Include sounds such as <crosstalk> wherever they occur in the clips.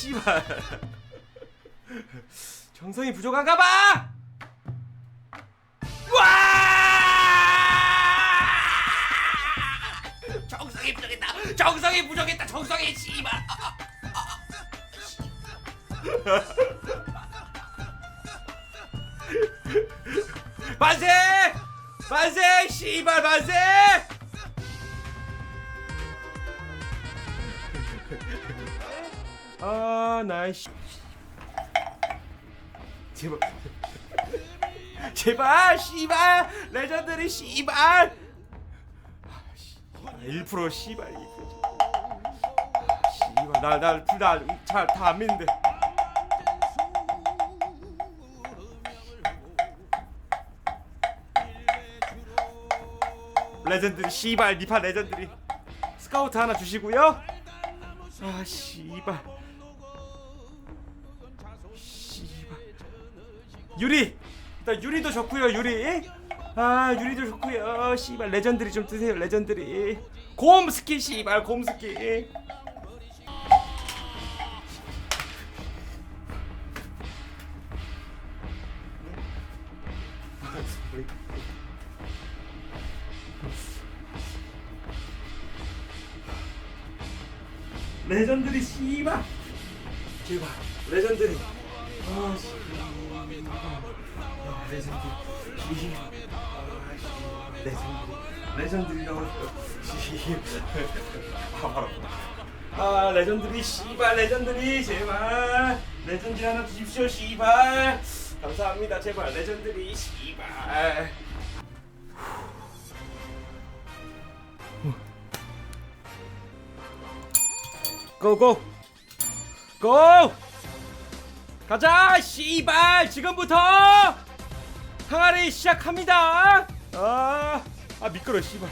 씨발 <laughs> 정성이 부족한가 봐. 와! 정성이 부족했다. 정성이 부족했다. 정성이 씨발. 만세! 만세! 씨발 만세! 아, 나 씨. 제발. <laughs> 제발 씨발 레전드리 씨발. 아, 씨발, 1% 씨발 2%. 아, 씨발 나 나 둘 다 잘 다 안 믿는데. 레전드리 씨발 니파 레전드리 스카우트 하나 주시고요. 아 씨발 유리. 일단 유리도 좋고요 유리. 아 유리도 좋고요. 씨발 레전드리 좀 드세요 레전드리. 곰 스킨 씨발 곰 스킨 레전드리 씨발. 제발 레전드리. 아 씨발. 아, 레전드리 씨발 아, 씨발. 레전드리 레전드리라고 씨발 아 레전드리 씨발 레전드리 제발. 레전드리 하나 주십시오 씨발. 감사합니다 제발. 레전드리 씨발. 고고. 고 가자 씨발. 지금부터 항아리 시작합니다. 아, 아 미끄러 씨발.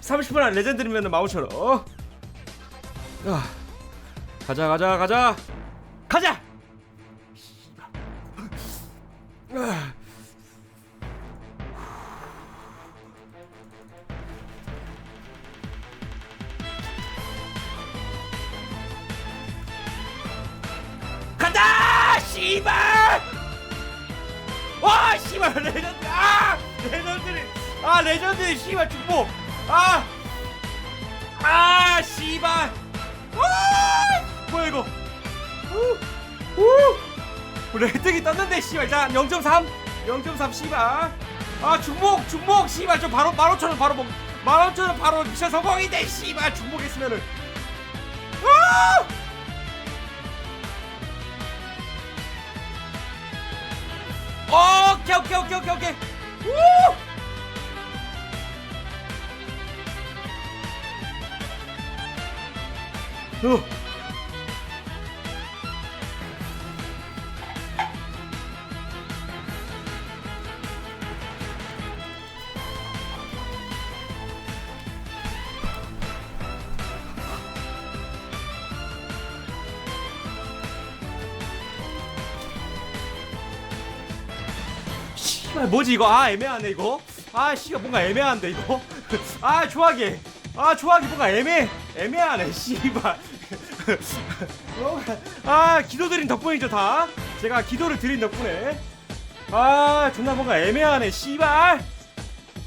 (30분) 안 레전드면 15,000원 아, 가자 가자 가자. 가자 씨발! 와, 씨발 레전드! 아! 레전드리! 아, 레전드 씨발 축복! 아! 아, 씨발! 아! 뭐야 이거? 우! 우! 레드기 떴는데 씨발 자 0.3 0.3 씨발 아 중복 중복 씨발 저 바로 15,000원 바로 먹 15,000원 바로 미션 성공인데 씨발 중복했으면은 아! 오케이 오케이 오케이 오케이 오케이 우! 어. 뭐지 이거? 아 애매하네 이거. 아 씨가 뭔가 애매한데 이거? <laughs> 아 조하기 아 조하기 뭔가 애매 애매하네 씨발. <laughs> 아 기도 드린 덕분이죠 다. 제가 기도를 드린 덕분에. 아 존나 뭔가 애매하네 씨발.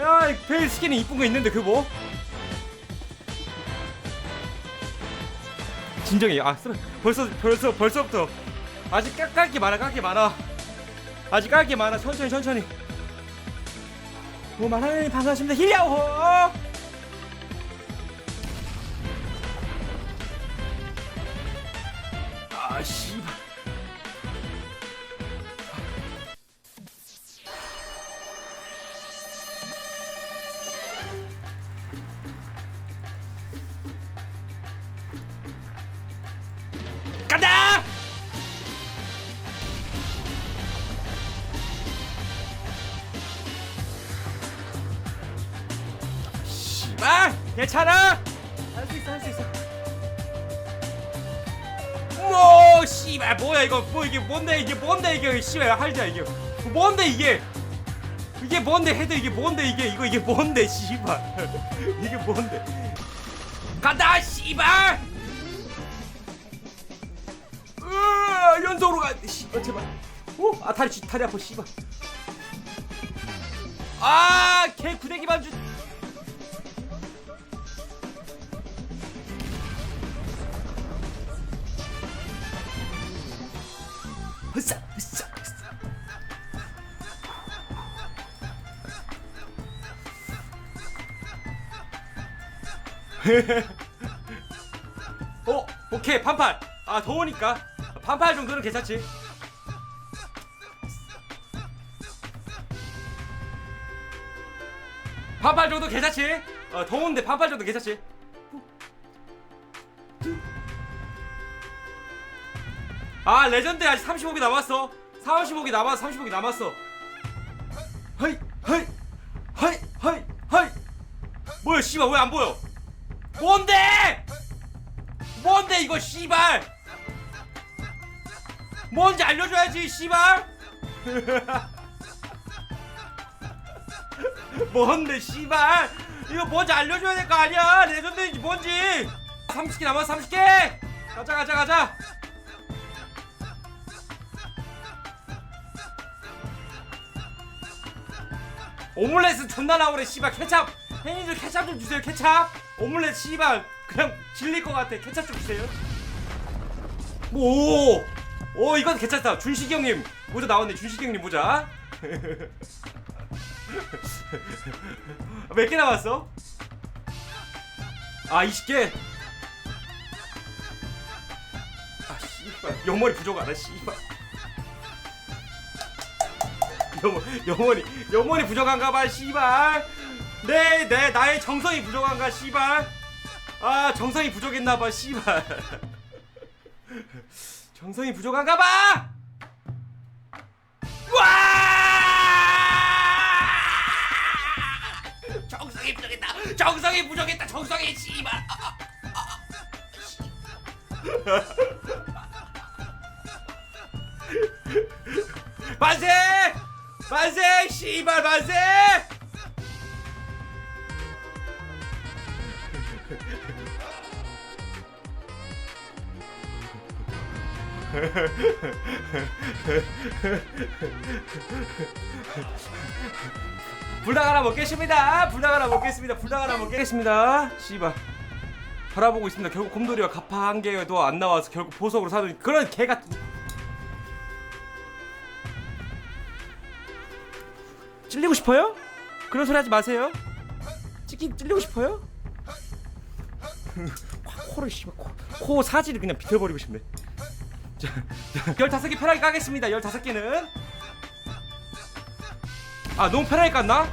야 베일 스킨이 이쁜 거 있는데 그거 뭐? 진정해. 아 벌써 벌써 벌써부터. 아직 깔, 깔게 많아 깔게 많아 아직 깔 게 많아. 천천히 천천히. 오만 하나님 반갑습니다. 힐야호 아씨 괜찮아? 할 수 있어 할 수 있어. 뭐 씨발 뭐야 이거. 뭐 이게 뭔데 이게 뭔데 이게. 씨발 할자 이게. 뭔데 이게. 이게 뭔데 헤드 이게 뭔데 이게. 이거 이게 뭔데 씨발. <laughs> 이게 뭔데. 간다 씨발! 으아 연속으로 가. 씨발 제발. 오아 다리 쥐- 다리 아파 씨발. 아 개 구데기 반주 으쌰 으쌰 어? 오케이 반팔. 아 더우니까. 반팔 정도는 괜찮지. 반팔 정도 괜찮지? 어 더운데 반팔 정도 괜찮지 아 레전드 아직 35개 남았어. 35개 남았어 35개 남았어. 허이 허이 허이 허이 허이. 뭐야 씨발 왜 안 보여? 뭔데? 뭔데 이거 씨발? 뭔지 알려줘야지 씨발. <laughs> 뭔데 씨발? 이거 뭔지 알려줘야 될 거 아니야. 레전드인지 뭔지. 30개 남았어 30개. 가자 가자 가자 오믈렛은 존나 나오래 씨발. 케찹. 행인들 케찹 좀 주세요 케찹. 오믈렛 씨발. 그냥 질릴 것 같아. 케찹 좀 주세요. 오, 오 이건 괜찮다. 준식이 형님. 모자 나왔네. 준식이 형님 모자. <laughs> 몇 개 남았어? 아 20개? 아 씨발. 영머리 부족하다 씨발 영원히 영원히 부족한가봐 씨발. 내 내 나의 정성이 부족한가 씨발. 아 정성이 부족했나봐 씨발. <laughs> 정성이 부족한가봐! 와! 정성이 부족했다. 정성이 부족했다 정성이 씨발. <laughs> 만세 만세 씨발 만세! 불닭 하나 먹겠습니다. 불닭 하나 먹겠습니다. 불닭 하나 먹겠습니다. 씨발. 바라보고 있습니다. 결국 곰돌이와 가파 한 개도 안 나와서 결국 보석으로 사는 그런 개 같은 찔리고 싶어요? 그런 소리 하지 마세요. 찔기 찔리고 싶어요? 코를 씨발 코, 코 사지를 그냥 비틀버리고 싶네. 자, 열다섯 개 편하게 까겠습니다. 열다섯 개는 아 너무 편하게 깠나?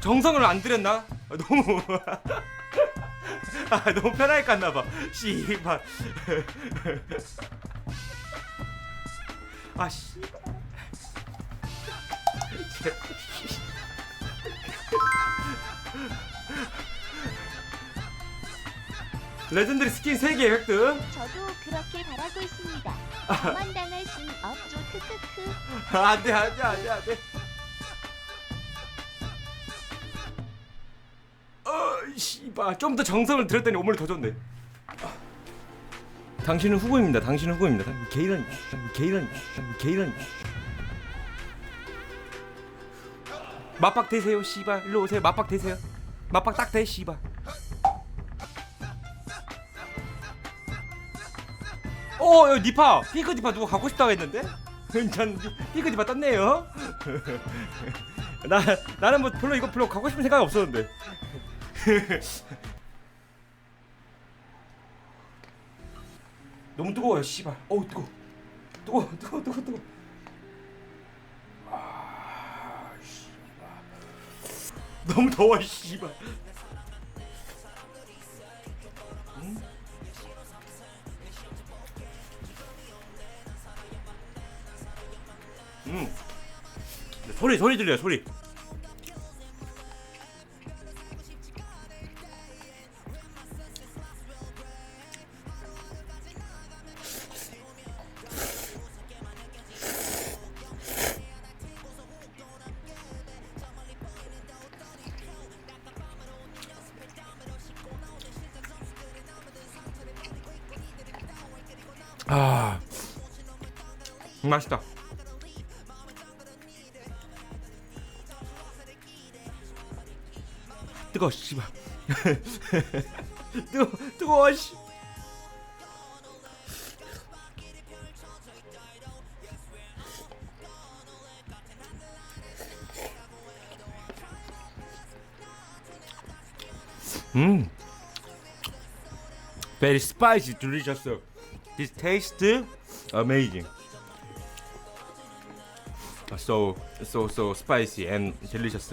정성을 안 들였나? 아, 너무 <laughs> 아 너무 편하게 깠나 봐. 씨발 <laughs> 아 씨. <laughs> 레전드리 스킨 3개 획득. 저도 그렇게 바라고 있습니다. <laughs> 저만 당할 순 없죠. 크크크. 안돼 안돼 안돼 안돼. 어 씨발. 좀 더 정성을 들였더니 오물 더 좋네. 당신은 후보입니다. 당신은 후보입니다. 게이런 게이런 게이런 맞박 대세요 씨발 일로 오세요 맞박 대세요 맞박 딱대 씨발 어, 야, 니파 핑크 니파 누가 갖고 싶다고 했는데? 전 핑크 니파 떴네요. <laughs> 나 나는 뭐 별로 이거 별로 갖고 싶은 생각이 없었는데. <laughs> 너무 뜨거워요, 씨발. 어우 뜨거. 뜨거, 뜨거, 뜨거, 뜨거. 너무 더워, 씨발. 음. 소리 소리 들려요 소리. 아 맛있다. 뜨거 씨발. 뜨거 뜨거워 씨. 음. Very spicy, delicious. This tastes amazing. So so so spicy and delicious.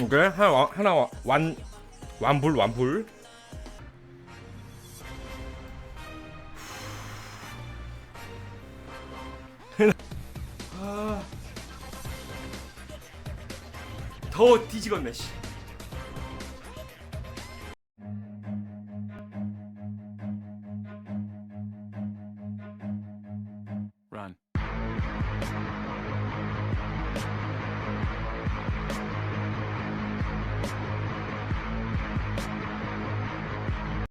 오케이 하나 와- 하나 와- 완 완불 완불. 더 뒤지겠네 씨.